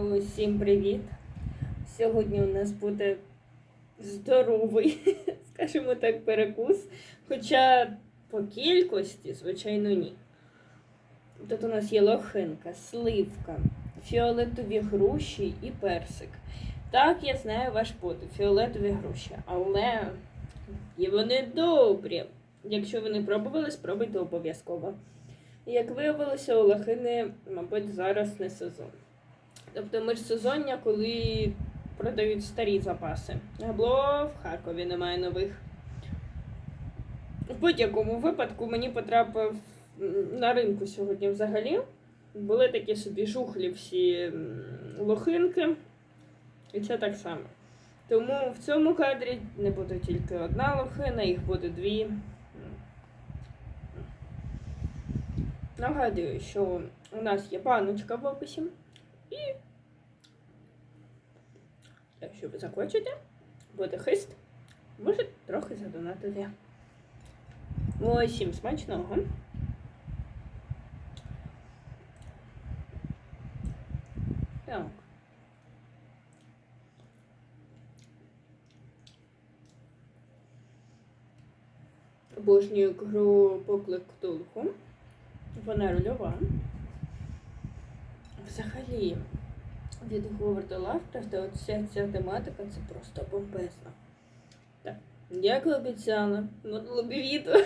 Усім привіт! Сьогодні у нас буде здоровий, скажімо так, перекус. Хоча по кількості, звичайно, ні. Тут у нас є лохинка, сливка, фіолетові груші і персик. Так, я знаю ваш подив, фіолетові груші, але і вони добрі. Якщо ви не пробували, спробуйте обов'язково. Як виявилося, у лохини, мабуть, зараз не сезон. Тобто міжсезоння, коли продають старі запаси. Або в Харкові немає нових. У будь-якому випадку мені потрапив на ринку сьогодні взагалі. Були такі собі жухлі всі лохинки. І це так само. Тому в цьому кадрі не буде тільки одна лохина, їх буде дві. Нагадую, що у нас є баночка в описі. І якщо ви захочете, буде хист, можете трохи задонатити. Всім смачного. Так. Обожнюю гру поклик Ктулху. Вона рольова. Взагалі, від Говарда Лавкрафта вся ця тематика це просто бомбезна. Так, як і обіцяла, минуле відео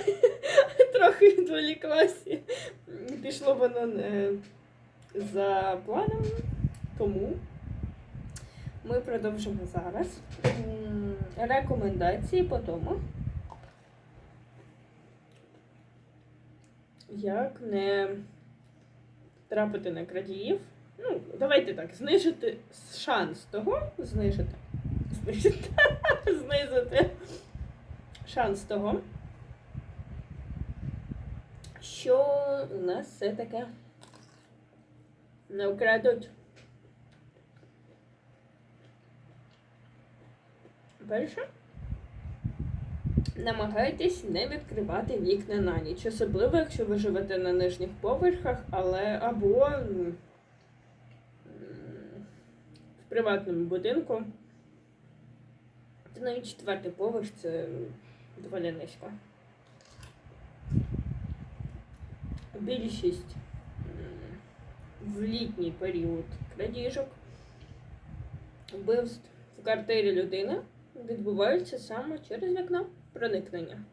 трохи відволіклася. Пішло воно не за планом, тому ми продовжимо зараз. Рекомендації по тому. Як не трапити на крадіїв. Ну, давайте так, знижити шанс того, знижити. Знижити. Знизити шанс того, що у нас все таке не вкрадуть. Перше. Намагайтесь не відкривати вікна на ніч, особливо якщо ви живете на нижніх поверхах, але або приватному будинку. Та навіть четвертий поверх це доволі низько. Більшість в літній період крадіжок, вбивств в квартирі людини відбуваються саме через вікно проникнення.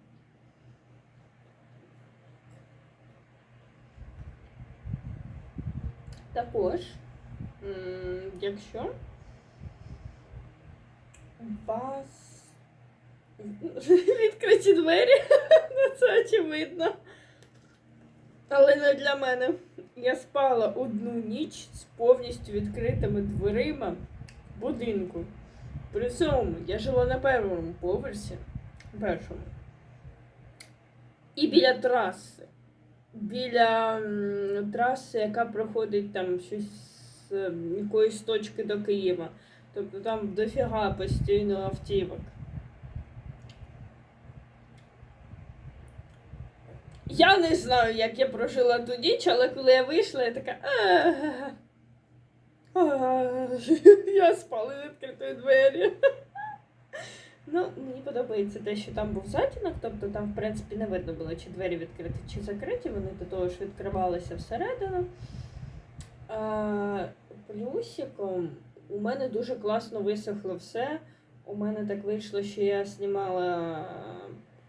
Також, якщо вас відкриті двері, ну це очевидно. Але не для мене. Я спала одну ніч з повністю відкритими дверима будинку. При цьому я жила на першому поверсі. Першому. І біля траси. Біля траси, яка проходить там щось з якоїсь точки до Києва. Тобто там дофіга постійно автівок. Я не знаю, як я прожила ту ніч, але коли я вийшла, я така. «Ах, ах, Я спала з відкритої двері. Ну, мені подобається те, що там був затінок, тобто там, в принципі, не видно було, чи двері відкриті, чи закриті, вони до того ж відкривалися всередину. Плюсиком у мене дуже класно висохло все. У мене так вийшло, що я знімала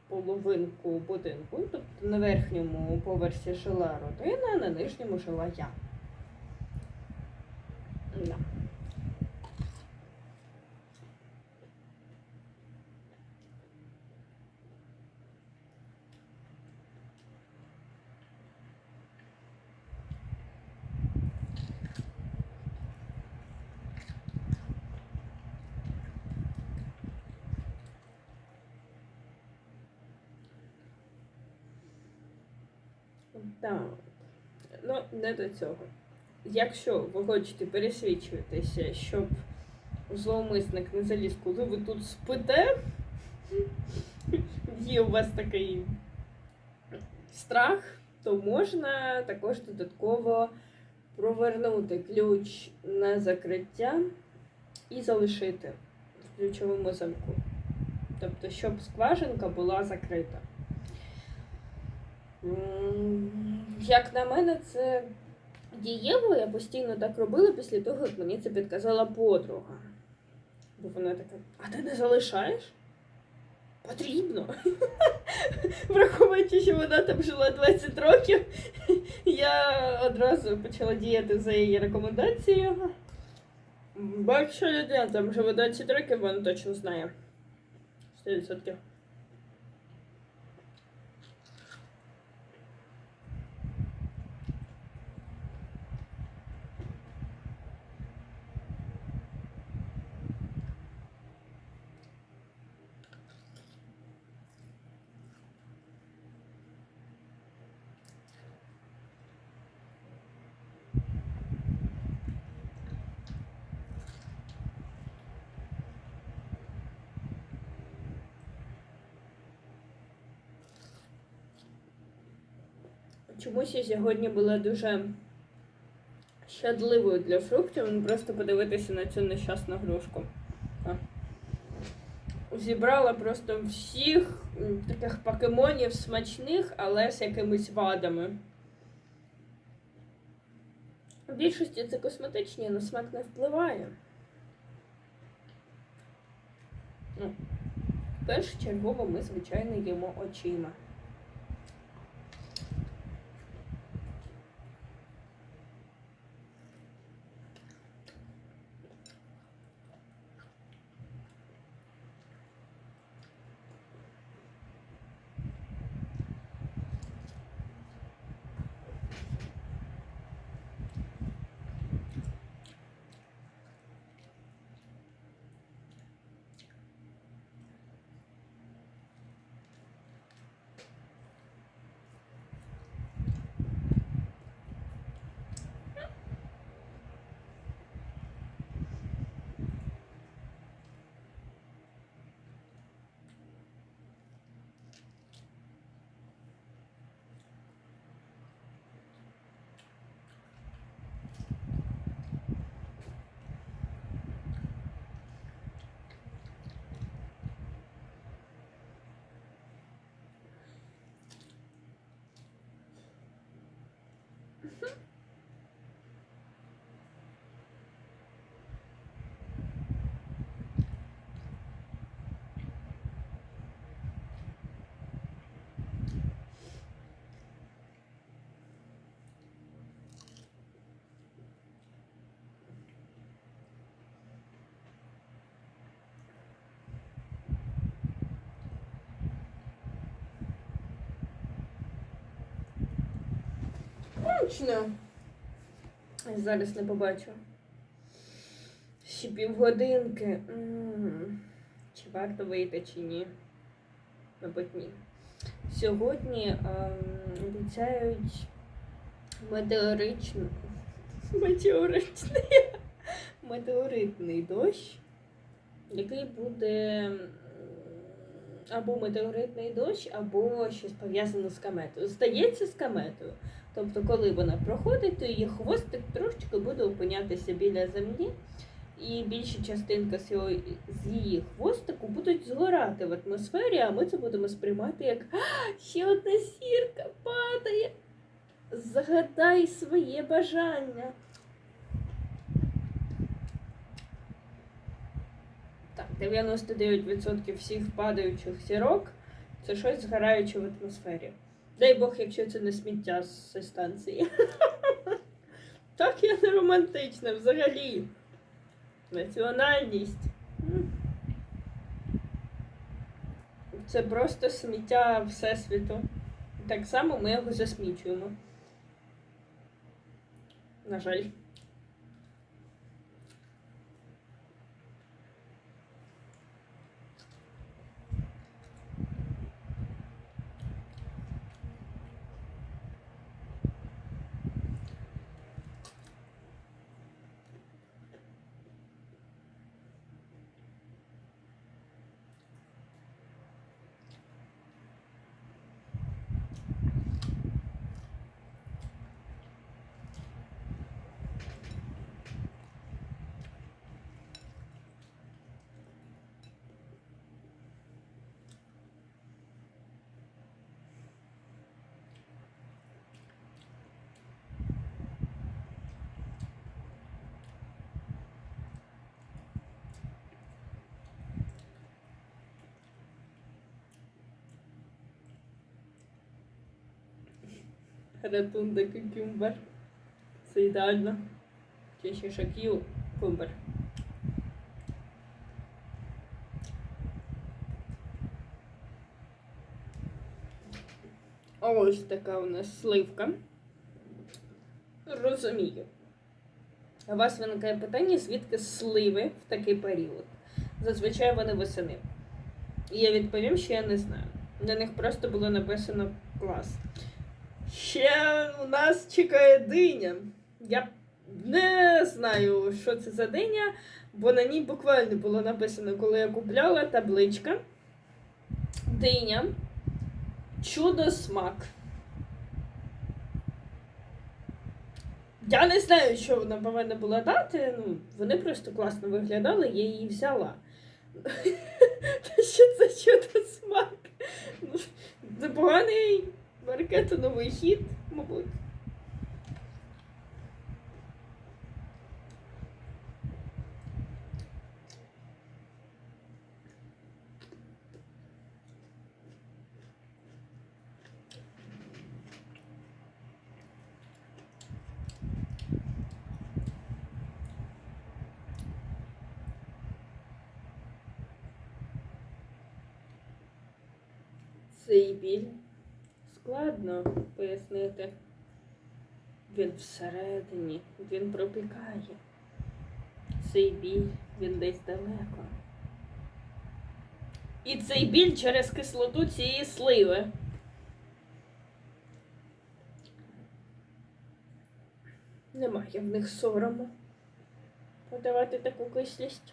половинку будинку, тобто на верхньому поверсі жила родина, а на нижньому жила я. Да. Так. Ну, не до цього. Якщо ви хочете пересвідчуватися, щоб зловмисник не заліз, коли ви тут спите, є у вас такий страх, то можна також додатково провернути ключ на закриття і залишити в ключовому замку. Тобто, щоб скважинка була закрита. Як на мене, це дієво, я постійно так робила після того, як мені це підказала подруга. Бо вона така, а ти не залишаєш? Потрібно. Враховуючи, що вона там жила 20 років, я одразу почала діяти за її рекомендацією. Бо якщо людина там живе 20 років, вона точно знає. 100%. Чомусь я сьогодні була дуже щадливою для фруктів, ну, просто подивитися на цю нещасну грушку. Зібрала просто всіх таких покемонів смачних, але з якимись вадами. У більшості це косметичні, на смак не впливає. Ну, першочергово ми, звичайно, їмо очима. Mm-hmm. Точно. Зараз не побачу. Ще півгодинки. Чи варто вийти, чи ні? Мабуть, ні. Сьогодні ем, обіцяють метеоричний, метеоричний, метеоритний дощ, який буде або метеоритний дощ, або щось пов'язане з кометою. Здається, з кометою. Тобто, коли вона проходить, то її хвостик трошечки буде опинятися біля землі, і більша частинка з її хвостику будуть згорати в атмосфері, а ми це будемо сприймати як «А, ще одна сірка падає. Загадай своє бажання. Так, 99% всіх падаючих зірок це щось згораюче в атмосфері. Дай Бог, якщо це не сміття з станції. Так я не романтична взагалі. Національність. Це просто сміття Всесвіту. Так само ми його засмічуємо. На жаль. Ратунда кюкюмбер. Це ідеально. Чи ще шакю кумбер. Ось така у нас сливка. Розумію. У вас виникає питання, звідки сливи в такий період? Зазвичай вони восени. І я відповім, що я не знаю. На них просто було написано клас. Ще у нас чекає диня. Я не знаю, що це за диня, бо на ній буквально було написано, коли я купляла табличка. Диня. Чудо смак. Я не знаю, що вона повинна була дати. Ну, вони просто класно виглядали, я її взяла. Та що це чудо смак? Ну, Це поганий маркетинговий хід, мабуть. Цей біль складно пояснити. Він всередині, він пропікає. Цей біль, він десь далеко. І цей біль через кислоту цієї сливи. Немає в них сорому подавати таку кислість.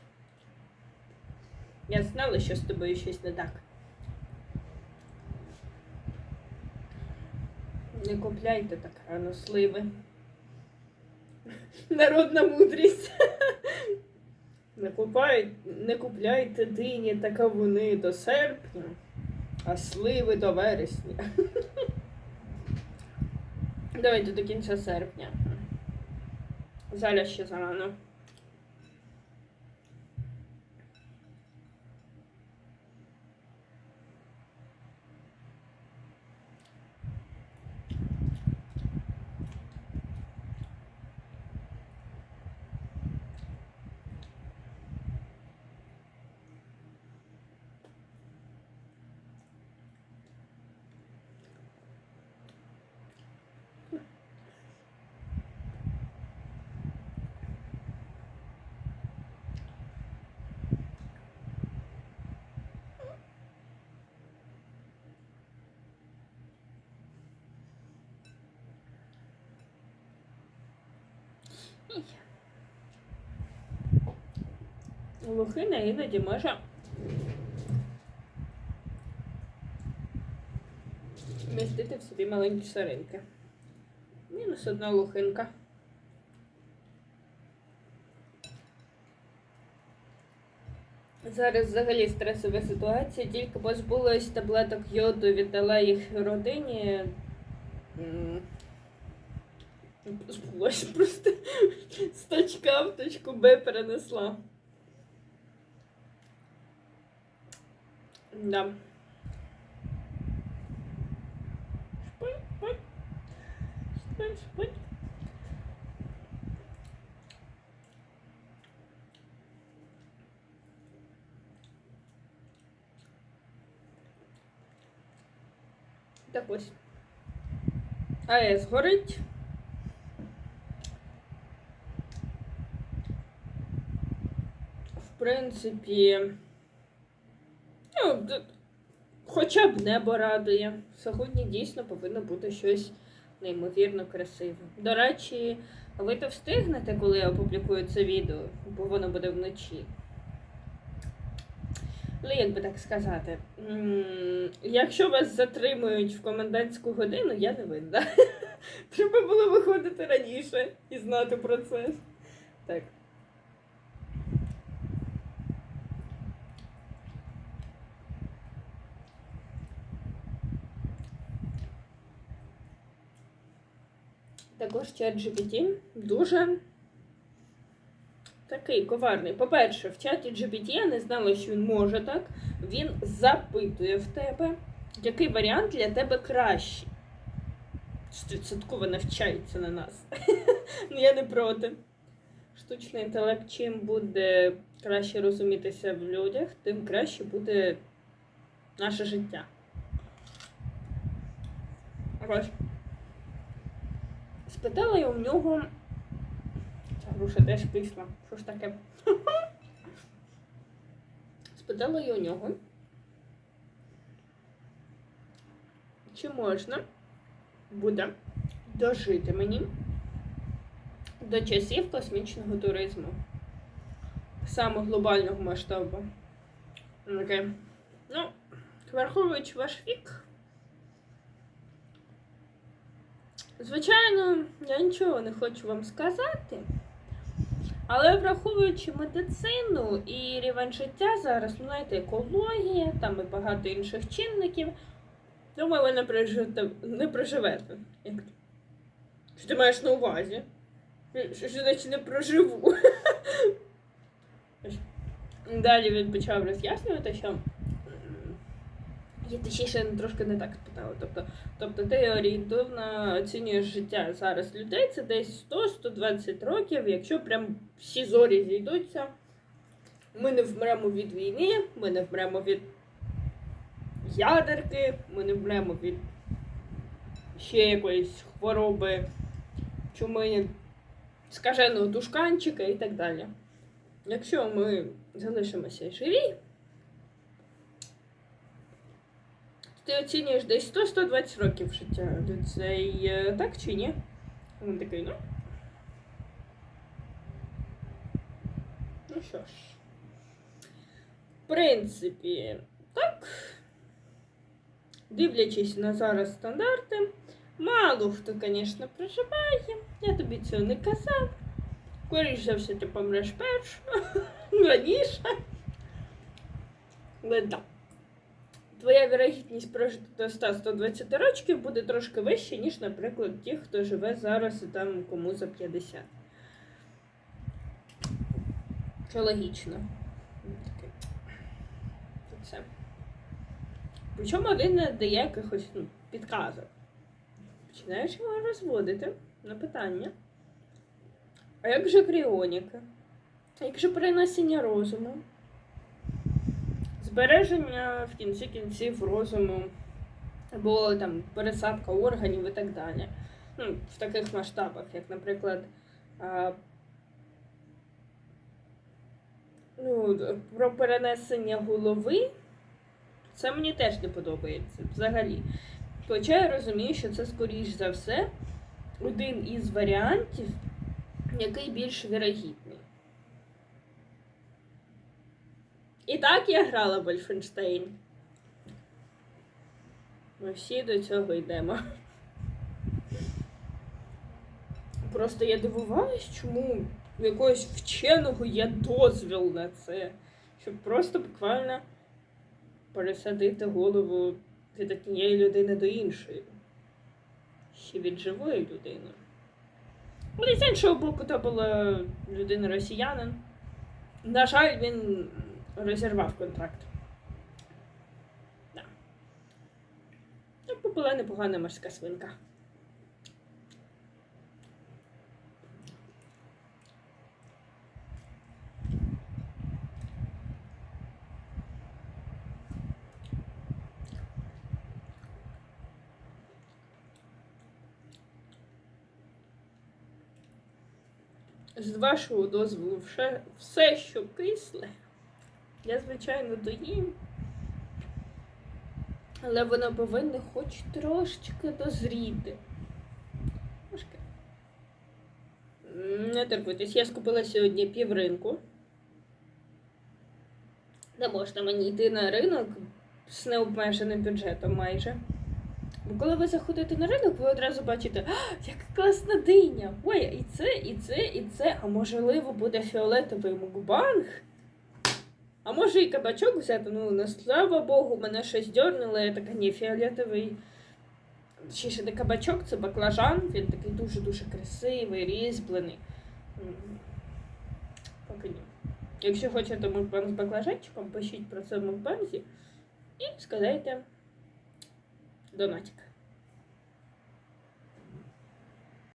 Я знала, що з тобою щось не так. Не купляйте так рано сливи. Народна мудрість. Не, купай, не купляйте дині та кавуни до серпня, а сливи до вересня. Давайте до кінця серпня. Зараз ще зарано. Лохина іноді може містити в собі маленькі саринки. Мінус одна лохинка. Зараз взагалі стресова ситуація, тільки позбулась таблеток йоду, віддала їх родині. М, Позбулась просто з точки А в точку Б перенесла. Да. Шпунь, шпунь. Так ось. АЕС горить. В принципі, ну, хоча б небо радує. Сьогодні дійсно повинно бути щось неймовірно красиве. До речі, ви то встигнете, коли я опублікую це відео, бо воно буде вночі. Ну, як би так сказати, якщо вас затримують в комендантську годину, я не винна. Треба було виходити раніше і знати про це. Так. Також чат GPT дуже такий коварний. По-перше, в чаті GPT я не знала, що він може так. Він запитує в тебе, який варіант для тебе кращий. стовідсотково навчається на нас. ну я не проти. Штучний інтелект чим буде краще розумітися в людях, тим краще буде наше життя. Ось. Спитала я у нього. Ця груша теж пішла. Що ж таке? Спитала я у нього. Чи можна буде дожити мені до часів космічного туризму? Саме глобального масштабу. Такий, Ну, враховуючи ваш вік. Звичайно, я нічого не хочу вам сказати. Але враховуючи медицину і рівень життя зараз, ну, знаєте, екологія, там і багато інших чинників, думаю, ви не проживете. Не проживете. Що ти маєш на увазі? Що значить не проживу? Далі він почав роз'яснювати, що я точніше трошки не так спитала. Тобто, тобто ти орієнтовно оцінюєш життя зараз людей, це десь 100-120 років, якщо прям всі зорі зійдуться. Ми не вмремо від війни, ми не вмремо від ядерки, ми не вмремо від ще якоїсь хвороби, чуми, скаженого тушканчика і так далі. Якщо ми залишимося живі, ти оцінюєш десь 100-120 років життя е, так чи ні? Він такий, ну. Ну що ж. В принципі, так. Дивлячись на зараз стандарти, мало хто, звісно, проживає. Я тобі цього не казав. Скоріш за все, ти помреш першим, раніше. Але так. Твоя вірогідність прожити до 100-120 років буде трошки вища, ніж, наприклад, ті, хто живе зараз і там кому за 50. Що логічно. Все. Причому він не дає якихось ну, підказок. Починаєш його розводити на питання. А як же кріоніка? Як же перенесення розуму? Збереження в кінці кінців розуму, або там пересадка органів і так далі. Ну, в таких масштабах, як, наприклад, ну, про перенесення голови, це мені теж не подобається взагалі. Хоча я розумію, що це, скоріш за все, один із варіантів, який більш вірогідний. І так я грала Вольфенштейн. Ми всі до цього йдемо. Просто я дивувалась, чому у якогось вченого є дозвіл на це, щоб просто буквально пересадити голову від однієї людини до іншої. Ще від живої людини. Але з іншого боку, то була людина росіянин. На жаль, він розірвав контракт. Да. Ну, була непогана морська свинка. З вашого дозволу все, все що кисле. Я, звичайно, доїм. Але воно повинно хоч трошечки дозріти. Трошки. Не терпуйтесь, я скупила сьогодні півринку. Не можна мені йти на ринок з необмеженим бюджетом майже. Бо коли ви заходите на ринок, ви одразу бачите, яка класна диня! Ой, і це, і це, і це, а можливо буде фіолетовий мукбанг. А може і кабачок взяти, ну, на слава Богу, мене щось дьорнуло, я така, ні, фіолетовий. Ще ще не кабачок, це баклажан, він такий дуже-дуже красивий, різьблений. М. Поки ні. Якщо хочете мукбанг з баклажанчиком, пишіть про це в мукбанзі і складайте донатик.